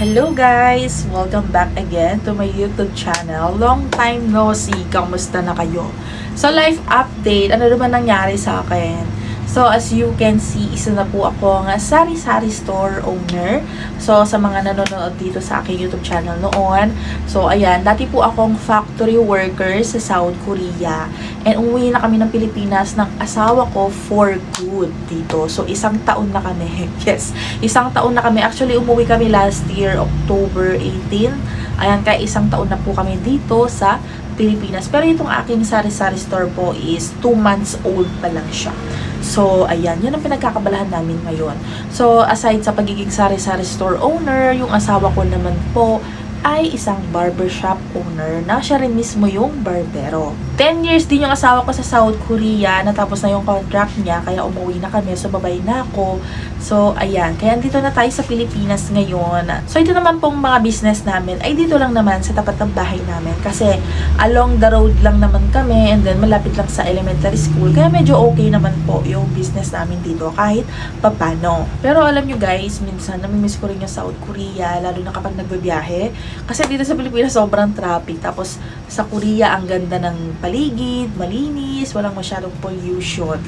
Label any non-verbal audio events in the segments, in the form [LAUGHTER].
Hello guys! Welcome back again to my YouTube channel. Long time no see. Kamusta na kayo? So life update, ano naman nangyari sa akin? So as you can see, isa na po ako nga sari-sari store owner. So sa mga nanonood dito sa aking YouTube channel noon. So ayan, dati po akong factory worker sa South Korea. And umuwi na kami ng Pilipinas ng asawa ko for good dito. So isang taon na kami. [LAUGHS] Yes, isang taon na kami. Actually, umuwi kami last year, October 18. Ayan, kaya isang taon na po kami dito sa Pilipinas. Pero itong aking sari-sari store po is 2 months old pa lang siya. So, ayan, yun ang pinagkakabalahan namin ngayon. So, aside sa pagiging sari-sari store owner, yung asawa ko naman po ay isang barbershop owner na siya rin mismo yung barbero. 10 years din yung asawa ko sa South Korea, natapos na yung contract niya, kaya umuwi na kami, so babay na ako. So, ayan, kaya dito na tayo sa Pilipinas ngayon. So, ito naman pong mga business namin ay dito lang naman sa tapat ng bahay namin kasi along the road lang naman kami and then malapit lang sa elementary school, kaya medyo okay naman po yung business namin dito kahit papano. Pero alam nyo guys, minsan namimiss ko rin yung South Korea, lalo na kapag nagbabiyahe. Kasi dito sa Pilipinas sobrang traffic. Tapos sa Korea ang ganda ng paligid, malinis, walang masyadong pollution.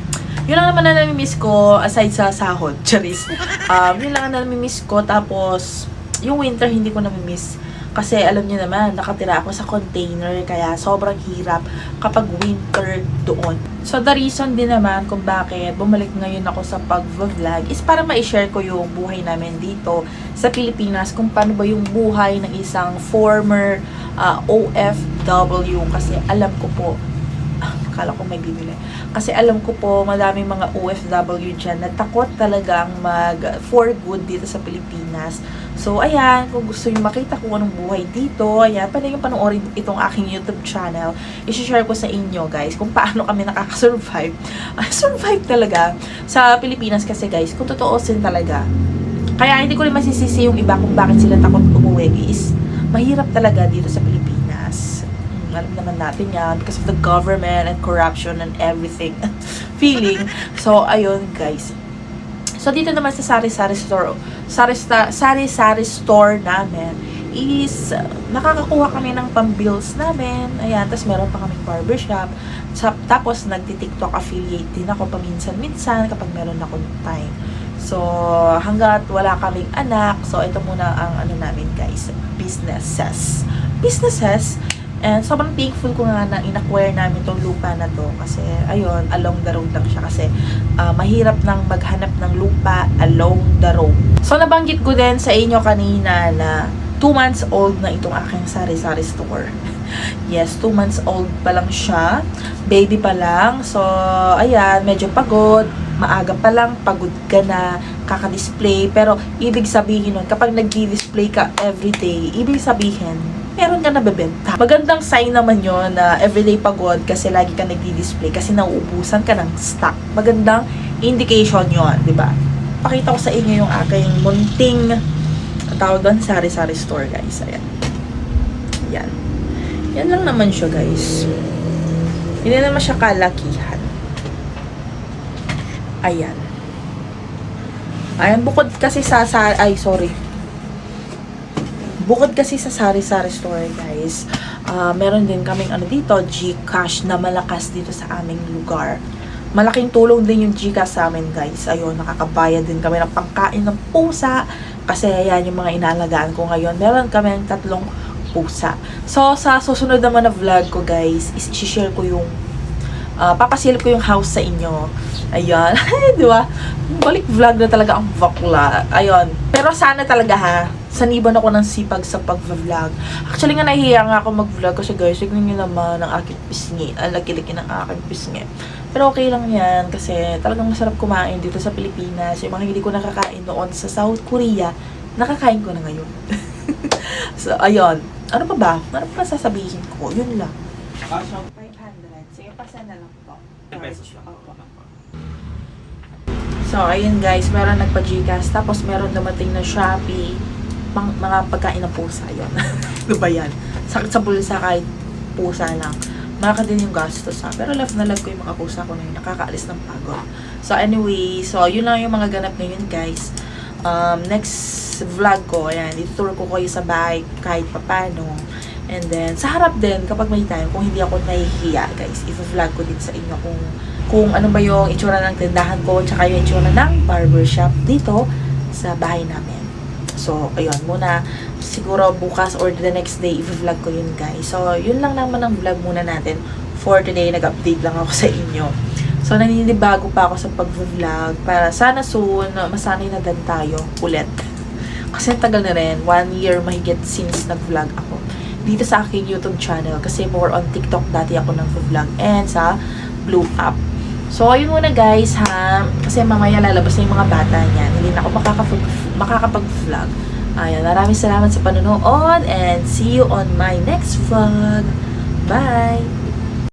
Yun lang naman na namimiss ko aside sa sahod, [LAUGHS] charis. Um, yun lang ang namimiss ko. Tapos yung winter hindi ko namimiss. Kasi alam niyo naman, nakatira ako sa container kaya sobrang hirap kapag winter doon. So the reason din naman kung bakit bumalik ngayon ako sa pag-vlog is para ma-share ko yung buhay namin dito sa Pilipinas kung paano ba yung buhay ng isang former uh, OFW kasi alam ko po ah, akala ko may bibili. Kasi alam ko po, madaming mga OFW dyan na takot talagang mag for good dito sa Pilipinas. So, ayan, kung gusto nyo makita kung anong buhay dito, ayan, pwede yung panoorin itong aking YouTube channel. I-share ko sa inyo, guys, kung paano kami nakaka-survive. [LAUGHS] Ah, survive talaga sa Pilipinas kasi, guys, kung totoo sin talaga. Kaya hindi ko rin masisisi yung iba kung bakit sila takot umuwi is mahirap talaga dito sa Pilipinas. Alam naman natin yan because of the government and corruption and everything [LAUGHS] feeling. So, ayun, guys. So, dito naman sa sari-sari store, sari-sari sari store namin is uh, nakakakuha kami ng pang-bills namin. Ayan, tapos meron pa kaming barbershop. Tapos, nagti-TikTok affiliate din ako paminsan-minsan kapag meron akong time. So, hanggat wala kaming anak, so ito muna ang ano namin guys, businesses. Businesses, and sobrang thankful ko nga na in-acquire namin tong lupa na to kasi ayun, along the road lang siya kasi ah, mahirap nang maghanap ng lupa along the road. So, nabanggit ko din sa inyo kanina na 2 months old na itong aking sari-sari store. [LAUGHS] Yes, 2 months old pa lang siya. Baby pa lang. So, ayan, medyo pagod. Maaga pa lang, pagod ka na, kaka-display. Pero, ibig sabihin nun, kapag nag-display ka everyday, ibig sabihin, meron ka nabebenta. Magandang sign naman yon na everyday pagod kasi lagi ka nagdi-display kasi nauubusan ka ng stock. Magandang indication yon, di ba? Pakita ko sa inyo yung aking munting tawag doon, sari-sari store, guys. Ayan. Yan. Yan lang naman siya, guys. Hindi naman siya kalakihan. Ayan. Ayan, bukod kasi sa, sa ay, sorry. Bukod kasi sa sari-sari store, guys, ah, meron din kaming ano dito, Gcash na malakas dito sa aming lugar. Malaking tulong din yung Gcash sa amin, guys. Ayun, nakakabayad din kami ng pangkain ng pusa. Kasi ayan yung mga inalagaan ko ngayon. Meron kami ng tatlong pusa. So, sa susunod naman na vlog ko, guys, is share ko yung uh, papasilip ko yung house sa inyo. Ayun. [LAUGHS] Di ba? Balik vlog na talaga ang bakla. Ayun. Pero sana talaga ha, saniban ako ng sipag sa pag-vlog. Actually nga nahihiya nga ako mag-vlog kasi guys, tignan nyo naman ang aking pisngi. Ang laki-laki ng aking pisngi. Pero okay lang yan kasi talagang masarap kumain dito sa Pilipinas. Yung mga hindi ko nakakain noon sa South Korea, nakakain ko na ngayon. [LAUGHS] so, ayun. Ano pa ba? Ano pa sasabihin ko? Yun lang. 500. Sige, pasa na lang po. pesos lang. Opo. So, ayun guys, meron nagpa-Gcash, tapos meron dumating na Shopee, pang, mga pagkain ng pusa yon [LAUGHS] ano ba yan? Sakit sa bulsa kahit pusa lang. Malaki din yung gastos ha. Pero love na love ko yung mga pusa ko na yun. Nakakaalis ng pagod. So anyway, so yun lang yung mga ganap ngayon guys. um, next vlog ko, ayan, ituturo ko kayo sa bahay kahit papano. And then, sa harap din, kapag may time, kung hindi ako nahihiya, guys, i-vlog ko din sa inyo kung kung ano ba yung itsura ng tindahan ko, tsaka yung itsura ng barbershop dito sa bahay namin. So, ayun, muna, siguro bukas or the next day, i-vlog ko yun, guys. So, yun lang naman ang vlog muna natin for today. Nag-update lang ako [LAUGHS] sa inyo. So, naninibago pa ako sa pag-vlog para sana soon, masanay na din tayo ulit. Kasi tagal na rin, one year mahigit since nag-vlog ako dito sa aking YouTube channel kasi more on TikTok dati ako nag-vlog and sa Blue App. So, ayun muna guys ha. Kasi mamaya lalabas na yung mga bata niyan. Hindi na ako makakapag- makakapag-vlog. Ayan, maraming salamat sa panonood and see you on my next vlog. Bye!